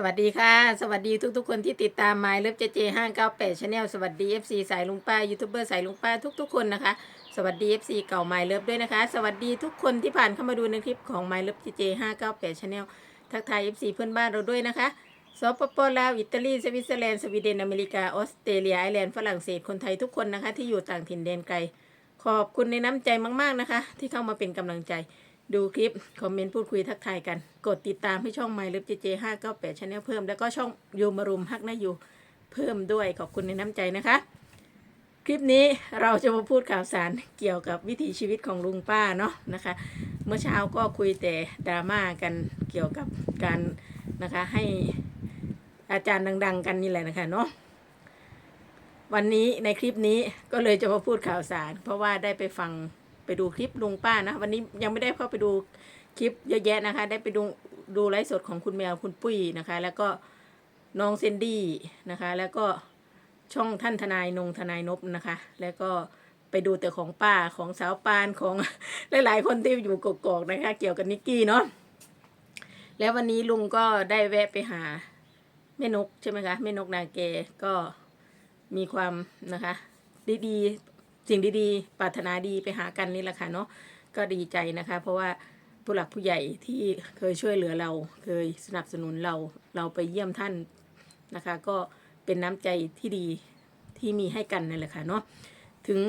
สวัสดีค่ะ สวัสดีทุกๆ คนที่ติดตาม My เลิฟเจเจห้าเก้าแปดชาแนลสวัสดี FC สายลุงป้ายูทูบเบอร์สายลุงป้าทุกๆ คนนะคะ สวัสดี FC เก่า My เลิฟด้วยนะคะ สวัสดีทุกคนที่ผ่านเข้ามาดูในคลิปของ My เลิฟเจเจห้าเก้าแปดชาแนลทักทาย FC เพื่อนบ้านเราด้วยนะคะสปปลาวอิตาลีสวิตเซอร์แลนด์สวีเดนอเมริกาออสเตรเลียไอร์แลนด์ฝรั่งเศสคนไทยทุกคนนะคะ ที่อยู่ต่างถิ่นแดนไกล ขอบคุณในน้ำใจมาก ๆนะคะ ที่เข้ามาเป็นกำลังใจ ดูคลิป คอมเมนต์พูดคุยทักทายกัน กดติดตามให้ช่อง My เลิฟเจเจห้าเก้าแปดชาแนลเพิ่ม แล้วก็ช่องยูมารุมฮักนะยูเพิ่มด้วยขอบคุณในน้ำใจนะคะ คลิปนี้เราจะมาพูดข่าวสารเกี่ยวกับวิถีชีวิตของลุงป้าเนาะนะคะ เมื่อเช้าก็คุยแต่ดราม่ากันเกี่ยวกับการนะคะให้อาจารย์ดัง ๆ กันนี่แหละนะคะเนาะวันนี้ในคลิปนี้ก็เลยจะมาพูดข่าวสาร เพราะว่าได้ไปฟัง ไปดูคลิปลุงป้านะ วันนี้ยังไม่ได้เข้าไปดูคลิปเยอะแยะนะคะ ได้ไปดูดูไลฟ์สดของคุณแมวคุณปุ้ยนะคะ แล้วก็น้องเซนดี้นะคะ แล้วก็ช่องท่านทนายนงทนายนบนะคะ แล้วก็ไปดูแต่ของป้าของสาวปานของหลายๆ คนที่อยู่กกอกๆนะคะ เกี่ยวกับนิกกี้เนาะแล้ววันนี้ลุงก็ได้แวะไปหาแม่นกใช่ไหมคะแม่นกนาเกก็มีความนะคะ ดีๆ สิ่งดีๆปรารถนาดีไปหากันนี่แหละค่ะเนาะก็ดีใจนะคะ เพราะว่าผู้หลักผู้ใหญ่ที่เคยช่วยเหลือเรา เคยสนับสนุนเราเราไปเยี่ยมท่านนะคะ ก็เป็นน้ำใจที่ดีที่มีให้กันนั่นแหละค่ะเนาะถึง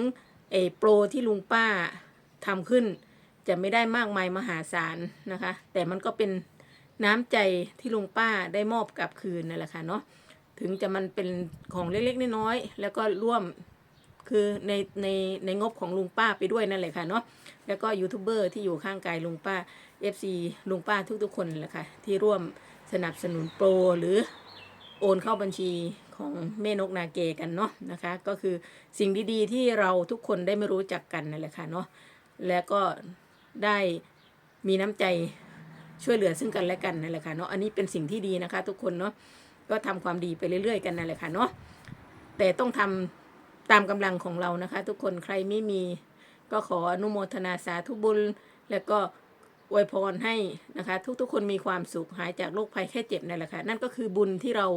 เอโปรที่ลุงป้าทำขึ้น จะไม่ได้มากมายมหาศาลนะคะ แต่มันก็เป็นน้ำใจที่ลุงป้าได้มอบกลับคืนนั่นแหละค่ะเนาะถึงจะมันเป็นของเล็กๆน้อยๆแล้วก็ร่วม คือในในในงบของลุงป้าไปด้วยนั่นแหละค่ะเนาะแล้วก็ยูทูบเบอร์ที่อยู่ข้างกายลุงป้า FC ลุงป้าทุกๆคนแหละค่ะที่ร่วมสนับสนุนโปรหรือโอนเข้าบัญชีของแม่นกนาเกกันเนาะนะคะ ก็คือสิ่งดีๆที่เราทุกคนได้ไม่รู้จักกันนั่นแหละค่ะเนาะแล้วก็ได้มีน้ำใจช่วยเหลือซึ่งกันและกันนั่นแหละค่ะเนาะอันนี้เป็นสิ่งที่ดีนะคะ ทุกคนเนาะก็ทำความดีไปเรื่อยๆ กันนั่นแหละค่ะเนาะแต่ต้องทำ ตามกำลังของเรานะคะ ทุกคนใครไม่มีก็ขออนุโมทนาสาธุบุญ และก็อวยพรให้นะคะ ทุกๆ คนมีความสุขหายจากโรคภัยแค่เจ็บนั่นแหละค่ะนั่นก็คือบุญที่เรา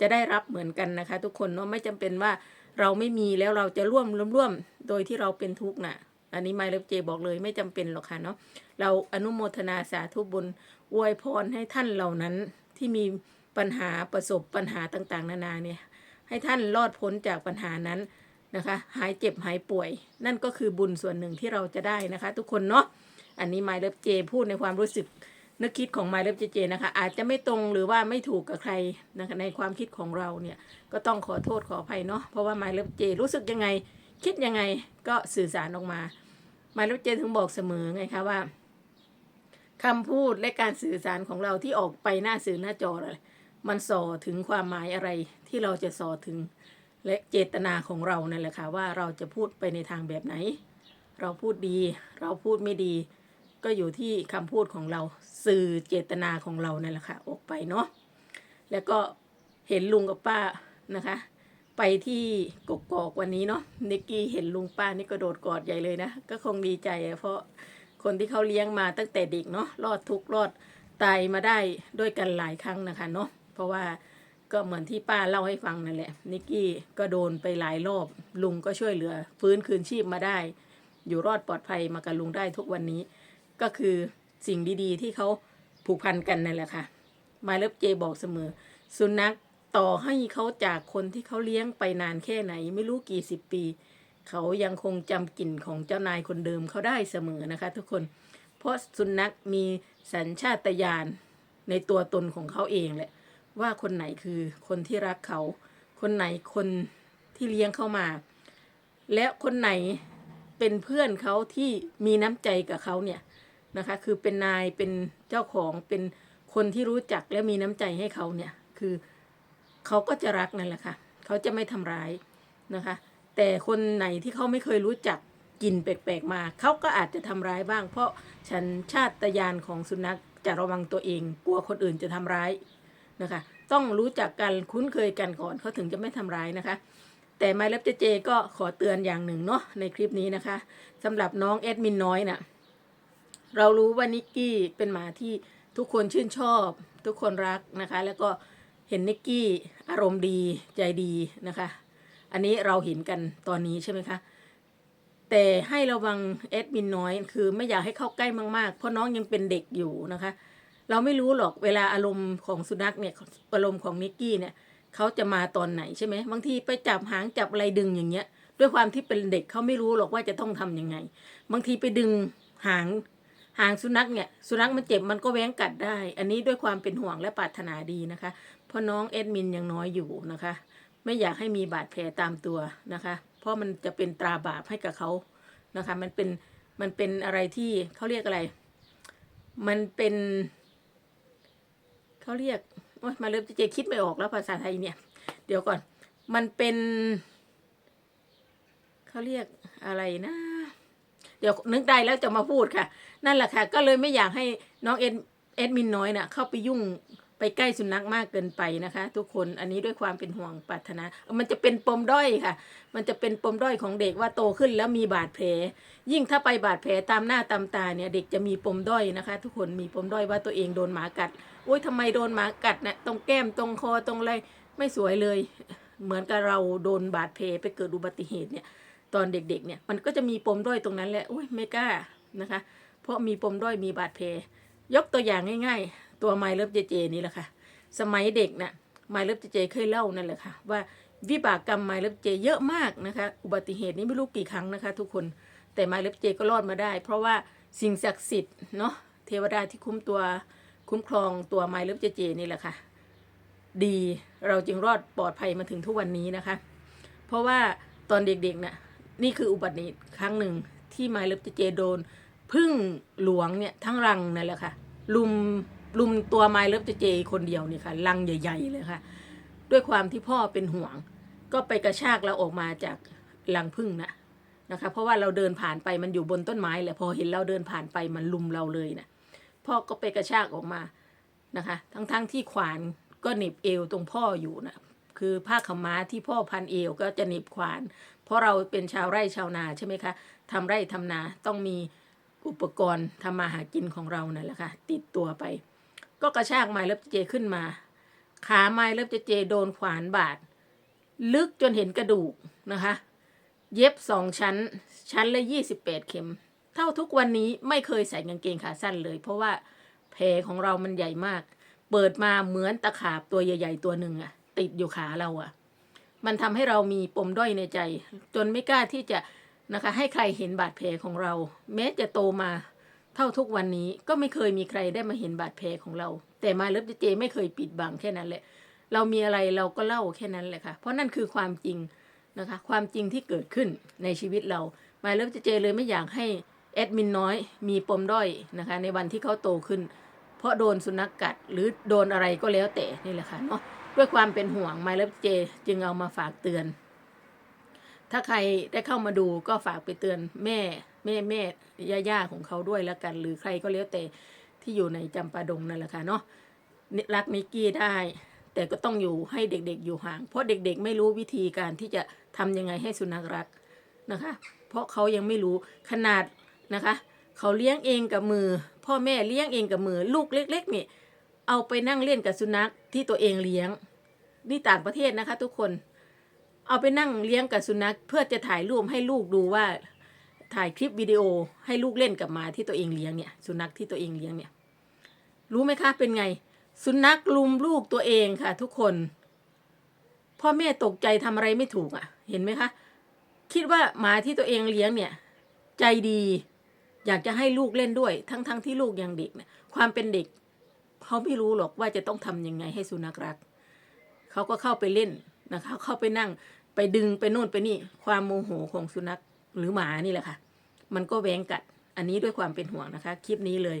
จะได้รับเหมือนกันนะคะ ทุกคนเนาะไม่จำเป็นว่าเราไม่มีแล้วเราจะร่วมร่วมร่มโดยที่เราเป็นทุกข์น่ะอันนี้ไมล์เลฟเจบอกเลยไม่จำเป็นหรอกค่ะเนาะเราอนุโมทนาสาธุบุญอวยพรให้ท่านเหล่านั้นที่มีปัญหาประสบปัญหาต่างๆ นานาเนี่ยให้ท่านรอดพ้นจากปัญหานั้น นะคะ หายเจ็บหายป่วย นั่นก็คือบุญส่วนหนึ่งที่เราจะได้นะคะ ทุกคนเนาะอันนี้ My Love J พูดในความรู้สึกนึกคิดของ My Love J นะคะ อาจจะไม่ตรงหรือว่าไม่ถูกกับใครนะคะในความคิดของเราเนี่ยก็ต้องขอโทษขออภัยเนาะเพราะว่า My Love J รู้สึกยังไง คิดยังไงก็สื่อสารออกมา My Love J ถึงบอกเสมอไงคะว่าคำพูดและการสื่อสารของเราที่ออกไปหน้าสื่อหน้าจออะไรมันส่อถึงความหมายอะไรที่เราจะส่อถึง และเจตนาของเรานั่นแหละค่ะว่าเราจะพูดไปในทางแบบไหน เราพูดดี เราพูดไม่ดี ก็อยู่ที่คำพูดของเราสื่อเจตนาของเรานั่นแหละค่ะออกไปเนาะแล้วก็เห็นลุงกับป้านะคะ ไปที่กกอกวันนี้เนาะนิกกี้เห็นลุงป้านี่ก็โดดกอดใหญ่เลยนะ ก็คงดีใจเพราะคนที่เขาเลี้ยงมาตั้งแต่เด็กเนาะรอดทุกข์รอดตายมาได้ด้วยกันหลายครั้งนะคะเนาะเพราะว่า ก็เหมือนที่ป้าเล่าให้ฟังนั่นแหละนิกกี้ก็โดนไปหลายรอบลุงก็ช่วยเหลือ ฟื้นคืนชีพมาได้ อยู่รอดปลอดภัยมากับลุงได้ทุกวันนี้ ก็คือสิ่งดีๆ ที่เขาผูกพันกันนั่นแหละค่ะมาเลิฟเจบอกเสมอ สุนัขต่อให้เขาจากคนที่เขาเลี้ยงไปนานแค่ไหน ไม่รู้กี่สิบปี เขายังคงจำกลิ่นของเจ้านายคนเดิมเขาได้เสมอนะคะ ทุกคน เพราะสุนัขมีสัญชาตญาณในตัวตนของเขาเองแหละ ว่าคนไหนคือคนที่รักเขา คนไหนคนที่เลี้ยงเขามา และคนไหนเป็นเพื่อนเขาที่มีน้ำใจกับเขาเนี่ยนะคะ คือเป็นนายเป็นเจ้าของเป็นคนที่รู้จักและมีน้ำใจให้เขาเนี่ยคือเขาก็จะรักนั่นแหละค่ะเขาจะไม่ทำร้ายนะคะ แต่คนไหนที่เขาไม่เคยรู้จักกลิ่นแปลกๆมาเขาก็อาจจะทำร้ายบ้าง เพราะฉันชาตญาณของสุนัขจะระวังตัวเอง กลัวคนอื่นจะทำร้าย นะคะ ต้องรู้จักกันคุ้นเคยกันก่อนเขาถึงจะไม่ทำร้ายนะคะ แต่ไมล์เจเจก็ขอเตือนอย่างหนึ่งเนาะในคลิปนี้นะคะสำหรับน้องแอดมินน้อยนะ่ะเรารู้ว่านิกกี้เป็นหมาที่ทุกคนชื่นชอบ ทุกคนรักนะคะ แล้วก็เห็นนิกกี้อารมณ์ดีใจดีนะคะ อันนี้เราเห็นกันตอนนี้ใช่ไหมคะแต่ให้ระวังแอดมินน้อย คือไม่อยากให้เข้าใกล้มากๆ เพราะน้องยังเป็นเด็กอยู่นะคะ เราไม่รู้หรอกเวลาอารมณ์ของสุนัขเนี่ยอารมณ์ของนิกกี้เนี่ยเขาจะมาตอนไหนใช่ไหมบางทีไปจับหางจับอะไรดึงอย่างเงี้ย ด้วยความที่เป็นเด็กเขาไม่รู้หรอกว่าจะต้องทำยังไง บางทีไปดึงหางหางสุนัขเนี่ยสุนัขมันเจ็บมันก็แว้งกัดได้ อันนี้ด้วยความเป็นห่วงและปรารถนาดีนะคะ เพราะน้องแอดมินยังน้อยอยู่นะคะ ไม่อยากให้มีบาดแผลตามตัวนะคะ เพราะมันจะเป็นตราบาปให้กับเขานะคะ มันเป็นมันเป็นอะไรที่เขาเรียกอะไร มันเป็น เขาเรียกโอ๊ยมาเริ่มจะเจคิดไม่ออกแล้วภาษาไทยเนี่ย เดี๋ยวก่อน มันเป็น เขาเรียกอะไรนะ เดี๋ยวนึกได้แล้วจะมาพูดค่ะ นั่นแหละค่ะ ก็เลยไม่อยากให้น้องเอ็ดเอ็ดมินน้อยน่ะ เข้าไปยุ่ง ไปใกล้สุนัขมากเกินไปนะคะ ทุกคนอันนี้ด้วยความเป็นห่วงปรารถนา มันจะเป็นปมด้อยค่ะ มันจะเป็นปมด้อยของเด็กว่าโตขึ้นแล้วมีบาดแผล ยิ่งถ้าไปบาดแผลตามหน้าตามตาเนี่ยเด็กจะมีปมด้อยนะคะ ทุกคนมีปมด้อยว่าตัวเองโดนหมากัดโอ้ยทำไมโดนหมากัดนะตรงแก้มตรงคอตรงอะไรไม่สวยเลย เหมือนกับเราโดนบาดแผลไปเกิดอุบัติเหตุเนี่ยตอนเด็กๆเนี่ยมันก็จะมีปมด้อยตรงนั้นแหละโอ้ยไม่กล้านะคะ เพราะมีปมด้อยมีบาดแผลยกตัวอย่างง่าย ตัวไมเลิฟเจเจนี่แหละค่ะ สมัยเด็กน่ะไมเลิฟเจเจเคยเล่านั่นแหละค่ะ ว่าวิบากกรรมไมเลิฟเจเยอะมากนะคะ อุบัติเหตุนี้ไม่รู้กี่ครั้งนะคะ ทุกคนแต่ไมเลิฟเจก็รอดมาได้ เพราะว่าสิ่งศักดิ์สิทธิ์เนาะเทวดาที่คุ้มตัวคุ้มครองตัวไมเลิฟเจเจนี่แหละค่ะ ดีเราจึงรอดปลอดภัยมาถึงทุกวันนี้นะคะ เพราะว่าตอนเด็กๆน่ะนี่คืออุบัติเหตุครั้งหนึ่งที่ไมล์เลิฟเจเจโดนพึ่งหลวงเนี่ยทั้งรังนั่นแหละค่ะลุม ลุมตัวไมล์เลิฟเจเจคนเดียวนี่ค่ะรังใหญ่ ๆ เลยค่ะ ด้วยความที่พ่อเป็นห่วง ก็ไปกระชากเราออกมาจากรังพึ่งนะนะคะ เพราะว่าเราเดินผ่านไปมันอยู่บนต้นไม้แหละพอเห็นเราเดินผ่านไปมันลุมเราเลยนะพ่อก็ไปกระชากออกมานะคะ ทั้งๆที่ขวานก็หน็บเอวตรงพ่ออยู่นะคือผ้าขม้าที่พ่อพันเอวก็จะหน็บขวาน เพราะเราเป็นชาวไร่ชาวนาใช่ไหมคะทำไร่ทำนาต้องมีอุปกรณ์ทำมาหากินของเรานั่นแหละค่ะติดตัวไป ก็กระชากไม้เล็บเจขึ้นมา ขาไม้เล็บเจโดนขวานบาดลึกจนเห็นกระดูกนะคะ เย็บสองชั้น ชั้นละยี่สิบแปดเข็ม เท่าทุกวันนี้ไม่เคยใส่กางเกงขาสั้นเลย เพราะว่าแผลของเรามันใหญ่มาก เปิดมาเหมือนตะขาบตัวใหญ่ ๆ ตัวหนึ่งอะติดอยู่ขาเราอะมันทำให้เรามีปมด้อยในใจ จนไม่กล้าที่จะนะคะ ให้ใครเห็นบาดแผลของเรา แม้จะโตมา เท่าทุกวันนี้ก็ไม่เคยมีใครได้มาเห็นบาดแผลของเรา แต่มาเลิฟเจไม่เคยปิดบังแค่นั้นแหละ เรามีอะไรเราก็เล่าแค่นั้นแหละค่ะ เพราะนั่นคือความจริงนะคะ ความจริงที่เกิดขึ้นในชีวิตเรามาเลิฟเจเลยไม่อยากให้แอดมินน้อยมีปมด้อยนะคะ ในวันที่เขาโตขึ้น เพราะโดนสุนัขกกัดหรือโดนอะไรก็แล้วแต่นี่แหละค่ะเนาะด้วยความเป็นห่วง My Love J จึงเอามาฝากเตือน ถ้าใครได้เข้ามาดูก็ฝากไปเตือนแม่ แม่แม่ย่าๆของเขาด้วยแล้วกัน หรือใครก็แล้วแต่ที่อยู่ในจำปาดงนั่นแหละค่ะเนาะนิรักนิกกี้ได้ แต่ก็ต้องอยู่ให้เด็กๆอยู่ห่าง เพราะเด็กๆไม่รู้วิธีการที่จะทำยังไงให้สุนัขรักนะคะ เพราะเขายังไม่รู้ขนาดนะคะ เขาเลี้ยงเองกับมือ พ่อแม่เลี้ยงเองกับมือ ลูกเล็ก ๆ นี่เอาไปนั่งเล่นกับสุนัขที่ตัวเองเลี้ยงนี่ต่างประเทศนะคะ ทุกคน เอาไปนั่งเลี้ยงกับสุนัขเพื่อจะถ่ายรูปให้ลูกดูว่า ถ่ายคลิปวิดีโอให้ลูกเล่นกับหมาที่ตัวเองเลี้ยงเนี่ย สุนัขที่ตัวเองเลี้ยงเนี่ย รู้ไหมคะเป็นไง สุนัขลุมลูกตัวเองค่ะ ทุกคน พ่อแม่ตกใจทำอะไรไม่ถูกอะ่ะ เห็นไหมคะ คิดว่าหมาที่ตัวเองเลี้ยงเนี่ย ใจดี อยากจะให้ลูกเล่นด้วย ทั้งๆทที่ลูกยังเด็กเนี่ยความเป็นเด็กเขาไม่รู้หรอกว่าจะต้องทำยังไงให้สุนัขรักเขาก็เข้าไปเล่นนะคะ เข้าไปนั่งไปดึงไปโน่นไปนี่ ความโมโหของสุนัข หรือหมานี่แหละค่ะ มันก็แหวงกัด อันนี้ด้วยความเป็นห่วงนะคะ คลิปนี้เลย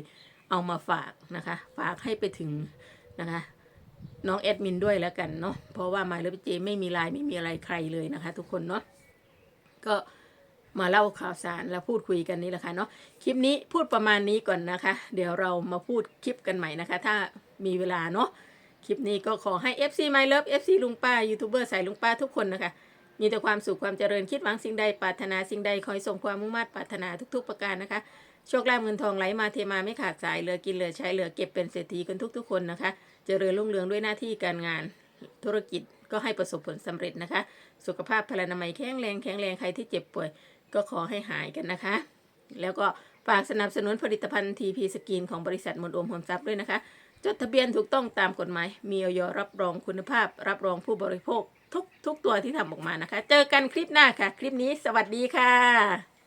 เอามาฝากนะคะ ฝากให้ไปถึงนะคะ น้องแอดมินด้วยแล้วกันเนาะ เพราะว่ามาเลเจไม่มีไลน์ไม่มีอะไรใครเลยนะคะ ทุกคนเนาะ ก็มาเล่าข่าวสารและพูดคุยกันนี่แหละค่ะเนาะ คลิปนี้พูดประมาณนี้ก่อนนะคะ เดี๋ยวเรามาพูดคลิปกันใหม่นะคะ ถ้ามีเวลาเนาะ คลิปนี้ก็ขอให้ FC My Love FC ลุงป้ายูทูบเบอร์สายลุงป้าทุกคนนะคะ มีแต่ความสุขความเจริญคิดหวังสิ่งใดปรารถนาสิ่งใดขอให้สมความมุ่งมั่นปรารถนาทุก ๆ ประการนะคะโชคลาภเงินทองไหลมาเทมาไม่ขาดสายเหลือกินเหลือใช้เหลือเก็บเป็นเศรษฐีกันทุก ๆ คนนะคะเจริญรุ่งเรืองด้วยหน้าที่การงานธุรกิจก็ให้ประสบผลสำเร็จนะคะ สุขภาพพลานามัยแข็งแรงแข็งแรงใครที่เจ็บป่วย ก็ขอให้หายกันนะคะ แล้วก็ฝากสนับสนุนผลิตภัณฑ์ทีพีสกินของบริษัทมนโอมโฮมซับด้วยนะคะ จดทะเบียนถูกต้องตามกฎหมาย มีออยรับรองคุณภาพ รับรองผู้บริโภค ทุกทุกตัวที่ทำออกมานะคะ เจอกันคลิปหน้าค่ะ คลิปนี้สวัสดีค่ะ